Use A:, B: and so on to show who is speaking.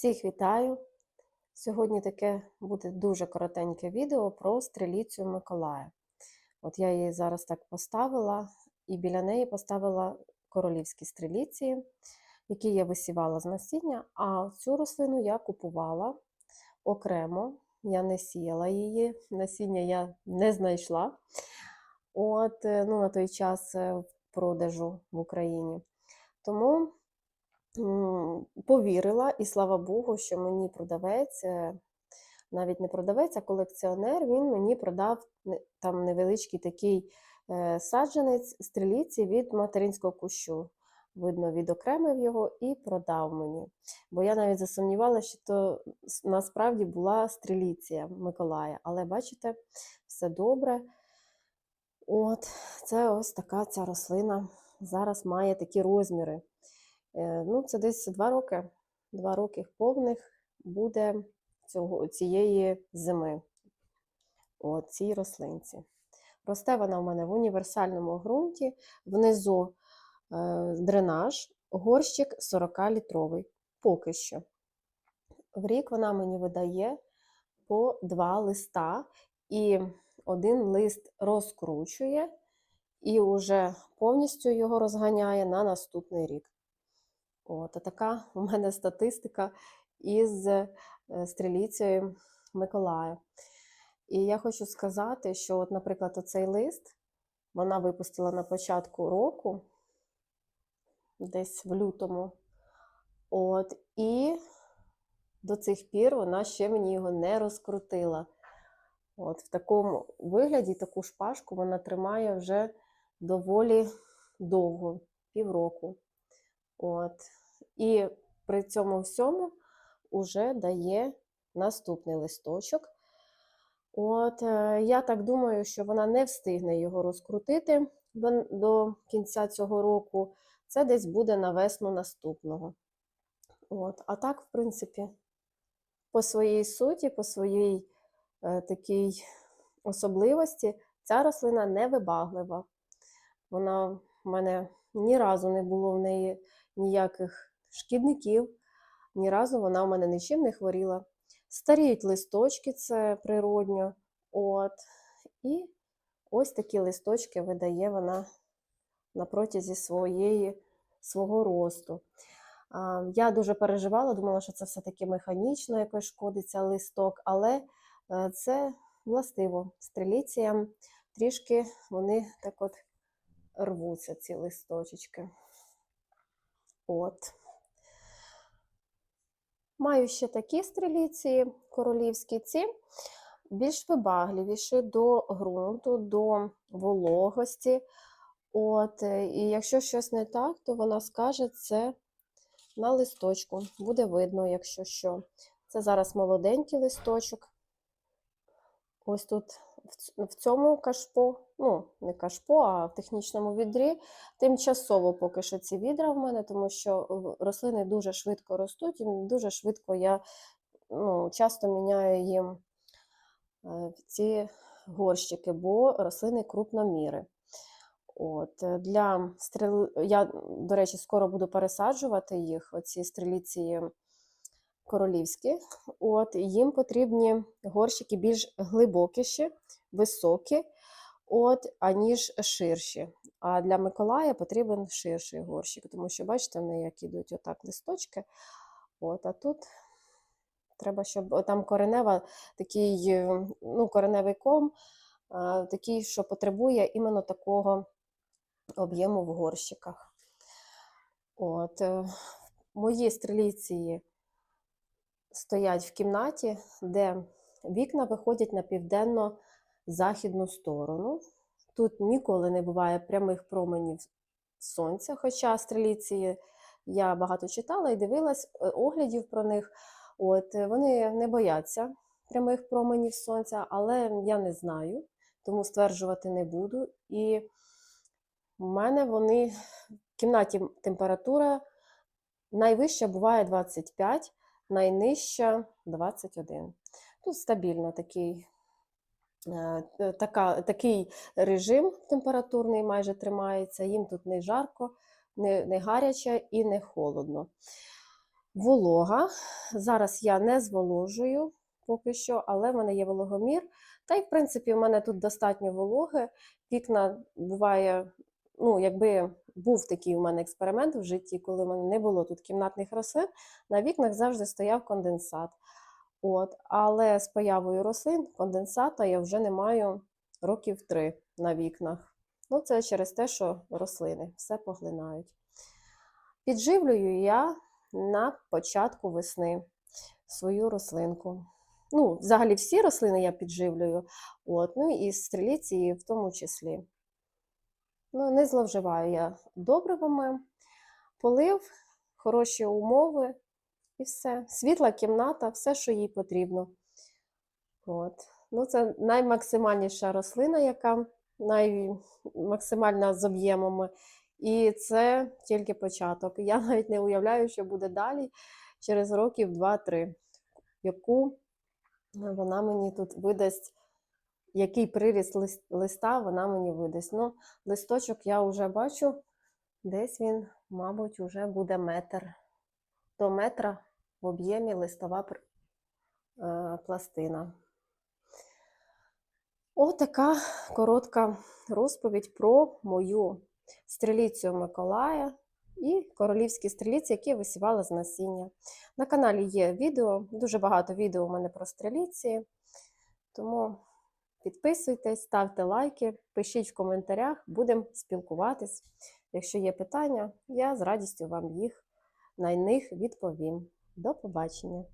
A: Всіх вітаю! Сьогодні таке буде дуже коротеньке відео про стріліцю Миколая. От я її зараз так поставила, і біля неї поставила королівські стріліці, які я висівала з насіння, а цю рослину я купувала окремо. Я не сіяла її, насіння я не знайшла. От, е, ну, на той час е, в продажу в Україні. Тому повірила, і слава Богу, що мені продавець, е, навіть не продавець, а колекціонер, він мені продав там невеличкий такий е, саджанець стріліці від материнського кущу. Видно, відокремив його і продав мені. Бо я навіть засумнівалася, що то насправді була стріліція Миколая. Але бачите, все добре. От, це ось така ця рослина зараз має такі розміри. Е, Ну, це десь два роки, два роки повних буде цього, цієї зими. От, цій рослинці. Росте вона в мене в універсальному ґрунті, внизу е, дренаж, горщик 40-літровий. Поки що. В рік вона мені видає по два листа, і один лист розкручує і вже повністю його розганяє на наступний рік. От, а така у мене статистика із е, стріліцією Миколая. І я хочу сказати, що, от, наприклад, оцей лист вона випустила на початку року, десь в лютому. От, і до цих пір вона ще мені його не розкрутила. От, в такому вигляді таку шпажку вона тримає вже доволі довго, півроку. От. І при цьому всьому вже дає наступний листочок. От, е, я так думаю, що вона не встигне його розкрутити до, кінця цього року. Це десь буде на весну наступного. От. А так, в принципі, по своїй суті, по своїй е, такій особливості, ця рослина невибаглива. Вона в мене ні разу не було в неї ніяких шкідників, ні разу вона в мене нічим не хворіла. Старіють листочки, це природньо. От. І ось такі листочки видає вона на протязі своєї, свого росту. Я дуже переживала, думала, що це все-таки механічно якось шкодиться листок, але е, це властиво стріліціям трішки вони так от рвуться, ці листочечки. От. Маю ще такі стріліці королівські, ці більш вибагливіші до ґрунту, до вологості. От, е, і якщо щось не так, то вона скаже це на листочку. Буде видно, якщо що. Це зараз молоденький листочок. Ось тут в цьому кашпо, ну, не кашпо, а в технічному відрі. Тимчасово поки що ці відра в мене, тому що рослини дуже швидко ростуть, і дуже швидко я ну, часто міняю їм е, ці горщики, бо рослини крупноміри. От, е, для стріл... Я, до речі, скоро буду пересаджувати їх, оці стріліці королівські. От, їм потрібні горщики більш глибокіші, високі, от, аніж ширші. А для Миколая потрібен ширший горщик, тому що, бачите, вони як ідуть отак листочки. От, а тут треба, щоб там коренева, такий, е, ну, кореневий ком, такий, що потребує іменно такого об'єму в горщиках. От, е, мої стріліції стоять в кімнаті, де вікна виходять на південно-західну сторону. Тут ніколи не буває прямих променів сонця, хоча стріліці я багато читала і дивилась е, оглядів про них. От, е, вони не бояться прямих променів сонця, але я не знаю, тому стверджувати не буду. І в мене вони в кімнаті температура найвища буває 25, найнижча 21. Тут стабільно такий, е, е, така, такий режим температурний майже тримається. Їм тут не жарко, не, не гаряче і не холодно. волога. Зараз я не зволожую поки що, але в мене є вологомір. Та й, в принципі, в мене тут достатньо вологи. Вікна буває, ну, якби був такий у мене експеримент в житті, коли в мене не було тут кімнатних рослин, на вікнах завжди стояв конденсат. От, але з появою рослин конденсата я вже не маю років три на вікнах. Ну, це через те, що рослини все поглинають. Підживлюю я на початку весни свою рослинку. Ну, взагалі всі рослини я підживлюю, от, ну і стріліці в тому числі. Ну, не зловживаю я добривами, полив, хороші умови і все. Світла кімната, все, що їй потрібно. От. Ну, це наймаксимальніша рослина, яка наймаксимальна з об'ємами. І це тільки початок. Я навіть не уявляю, що буде далі через років 2-3, яку вона мені тут видасть, який приріст листа вона мені видасть. Ну, листочок я вже бачу, десь він, мабуть, вже буде метр. До метра в об'ємі листова е, пластина. Отака коротка розповідь про мою стріліцю Миколая і королівські стріліці, які висівала з насіння. На каналі є відео, дуже багато відео у мене про стріліці. Тому підписуйтесь, ставте лайки, пишіть в коментарях, будемо спілкуватись. Якщо є питання, я з радістю вам їх на них відповім. До побачення!